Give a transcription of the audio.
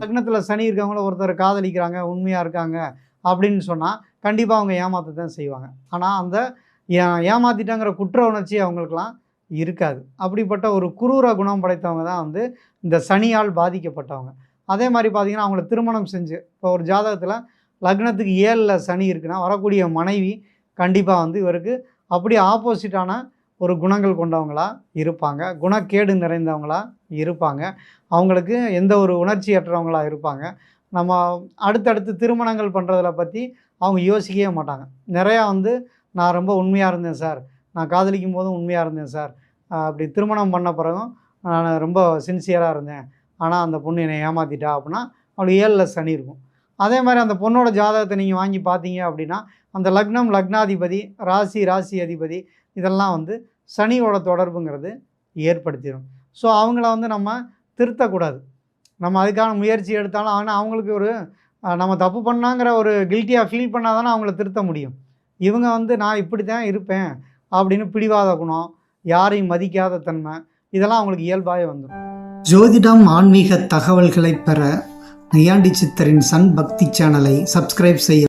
லக்னத்தில் சனி இருக்கவங்கள ஒருத்தர் காதலிக்கிறாங்க உண்மையாக இருக்காங்க அப்படின்னு சொன்னால் கண்டிப்பாக அவங்க ஏமாற்ற தான் செய்வாங்க. ஆனால் அந்த ஏ குற்ற உணர்ச்சி அவங்களுக்கெல்லாம் இருக்காது. அப்படிப்பட்ட ஒரு குரூர குணம் படைத்தவங்க தான் வந்து இந்த சனியால் பாதிக்கப்பட்டவங்க. அதே மாதிரி பார்த்திங்கன்னா அவங்கள திருமணம் செஞ்சு இப்போ ஒரு ஜாதகத்தில் லக்னத்துக்கு ஏழில் சனி இருக்குன்னா வரக்கூடிய மனைவி கண்டிப்பாக வந்து இவருக்கு அப்படி ஆப்போசிட்டான ஒரு குணங்கள் கொண்டவங்களா இருப்பாங்க. குணக்கேடு நிறைந்தவங்களா இருப்பாங்க. அவங்களுக்கு எந்த ஒரு உணர்ச்சி அற்றவங்களாக இருப்பாங்க. நம்ம அடுத்தடுத்து திருமணங்கள் பண்ணுறதில் பற்றி அவங்க யோசிக்கவே மாட்டாங்க. நிறையா வந்து நான் ரொம்ப உண்மையாக இருந்தேன் சார். நான் காதலிக்கும் போதும் உண்மையாக இருந்தேன் சார். அப்படி திருமணம் பண்ண பிறகும் நான் ரொம்ப சின்சியராக இருந்தேன். ஆனால் அந்த பொண்ணு என்னை ஏமாற்றிட்டா அப்படின்னா அவளுக்கு ஏழில் சனி இருக்கும். அதே மாதிரி அந்த பொண்ணோட ஜாதகத்தை நீங்கள் வாங்கி பார்த்தீங்க அப்படின்னா அந்த லக்னம் லக்னாதிபதி ராசி ராசி அதிபதி இதெல்லாம் வந்து சனியோட தொடர்புங்கிறது ஏற்படுத்திடும் ஸோ அவங்கள வந்து நம்ம திருத்தக்கூடாது. நம்ம அதுக்கான முயற்சி எடுத்தாலும் ஆனால் அவங்களுக்கு ஒரு நம்ம தப்பு பண்ணாங்கிற ஒரு கில்ட்டியாக ஃபீல் பண்ணால் தானே அவங்கள திருத்த முடியும். இவங்க வந்து நான் இப்படி தான் இருப்பேன் அப்படின்னு பிடிவாத குணம் யாரையும் மதிக்காத தன்மை இதெல்லாம் அவங்களுக்கு இயல்பாகவே வந்துடும் ஜோதிடம் ஆன்மீக தகவல்களை பெற நையாண்டி சித்தரின் சன் பக்தி சேனலை சப்ஸ்கிரைப் செய்ய